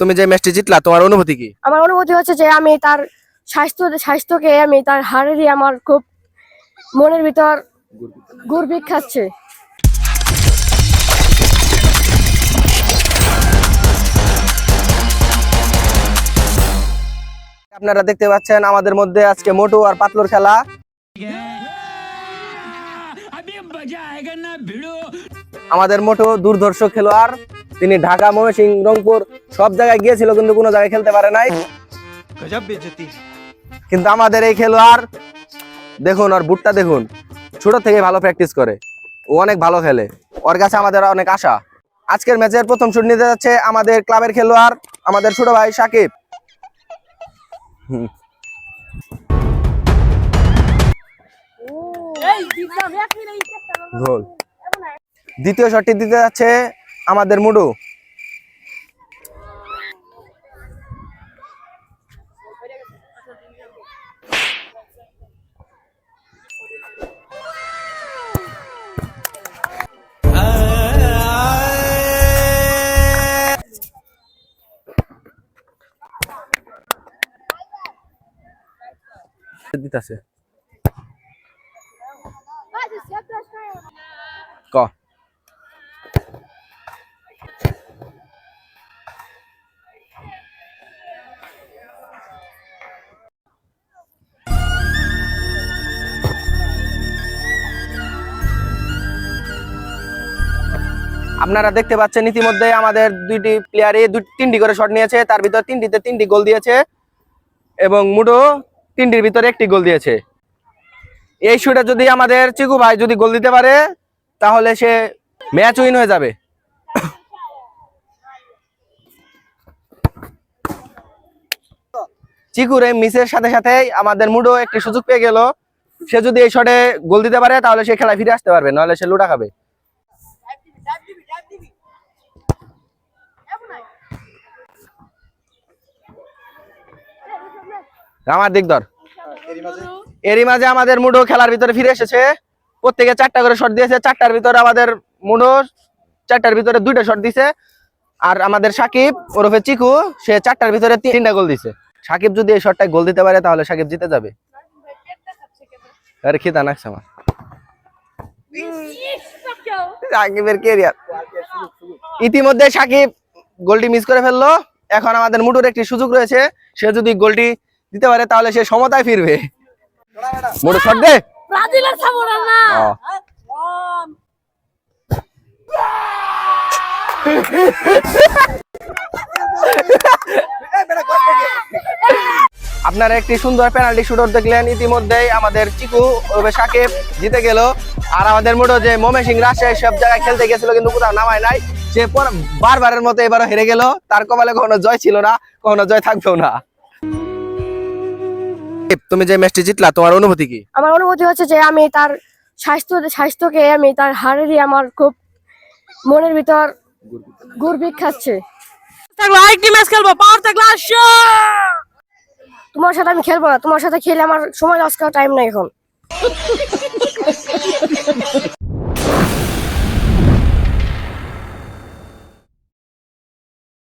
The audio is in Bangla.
তুমি যে ম্যাচটি জিতলা তোমার অনুভূতি কি? আমার অনুভূতি হচ্ছে যে আমি তার স্বাস্থ্য স্বাস্থ্যকে আমি তার হারে দিয়ে আমার খুব মনের ভিতর গুরবিক খাচ্ছে। আপনারা দেখতে পাচ্ছেন আমাদের মধ্যে আজকে মোটু আর পাতলুর খেলা। আমাদের মোটু দুর্ধর্ষ খেলোয়াড়। তিনি ঢাকা ময়মনসিং রংপুর সব জায়গায় গিয়েছিল কিন্তু কোনো জায়গায় খেলতে পারে নাই। কিন্তু আমাদের এই খেলোয়াড় দেখুন ওর বুটটা দেখুন ছোট থেকে ভালো প্র্যাকটিস করে। ও অনেক ভালো খেলে। ওর কাছে আমাদের অনেক আশা। আজকের ম্যাচের প্রথম শুট নিতে যাচ্ছে আমাদের ক্লাবের খেলোয়াড় আমাদের ছোট ভাই সাকিব। দ্বিতীয় শটটি দিতে যাচ্ছে আমাদের মুডু। দিতেছে। ক? আপনারা দেখতে পাচ্ছেন ইতিমধ্যে আমাদের দুইটি প্লেয়ারই দুই তিনটি করে শট নিয়েছে। তার ভিতর তিনটিতে তিনটি গোল দিয়েছে এবং মুডো তিনটির ভিতরে একটি গোল দিয়েছে। এই শুটে যদি আমাদের চিকু ভাই যদি গোল দিতে পারে, তাহলে সে ম্যাচ উইন হয়ে যাবে। চিকুর এই মিসের সাথে সাথে আমাদের মুডো একটি সুযোগ পেয়ে গেল। সে যদি এই শটে গোল দিতে পারে, তাহলে সে খেলায় ফিরে আসতে পারবে, নাহলে সে লুটা খাবে। আমার দিক ধর। এরই মাঝে। আমাদের মুডো খেলার ভিতরে ফিরে এসেছে। প্রত্যেকে চারটা করে শট দিয়েছে। চারটার ভিতরে আমাদের মুডো চারটার ভিতরে দুইটা শট দিছে। আর আমাদের সাকিব ওরফে চিকু সে চারটার ভিতরে তিনটা গোল দিছে। সাকিব যদি এই শটটায় গোল দিতে পারে তাহলে সাকিব জিতে যাবে। আরে খিদা নাকছে আমার। সাকিবের কেরিয়ার ইতিমধ্যে সাকিব গোলটি মিস করে ফেলল। এখন আমাদের মুডুর একটি সুযোগ রয়েছে। সে যদি গোলটি দিতে পারে তাহলে সে সমতায় ফিরবে। মুডু শট দে। ব্রাজিলের সাপোর্টার না। আপনারা একটি সুন্দর পেনাল্টি শুটার দেখলেন। ইতিমধ্যেই আমাদের চিকু ওরফে সাকিব জিতে গেল। আর আমাদের মোটো যে মমে সিং রাজশাহী সব জায়গায় খেলতে গেছিল কিন্তু কোথাও নামায় নাই। সে বারবারের মতো এবারও হেরে গেল। তার কপালে কখনো জয় ছিল না কখনো জয় থাকবেও না। তুমি যে ম্যাচটি জিতলা তোমার অনুভূতি কি? আমার অনুভূতি হচ্ছে যে আমি তার স্বাস্থ্য স্বাস্থ্যকে আমি তার হারে দিয়ে আমার খুব মনের ভিতর গুরবিক খাচ্ছে। থাকল আরেকটি ম্যাচ খেলব পাওয়ার থাকলে আসো! তোমার সাথে আমি খেলব না তোমার সাথে খেলে আমার সময় লস করার টাইম নাই এখন।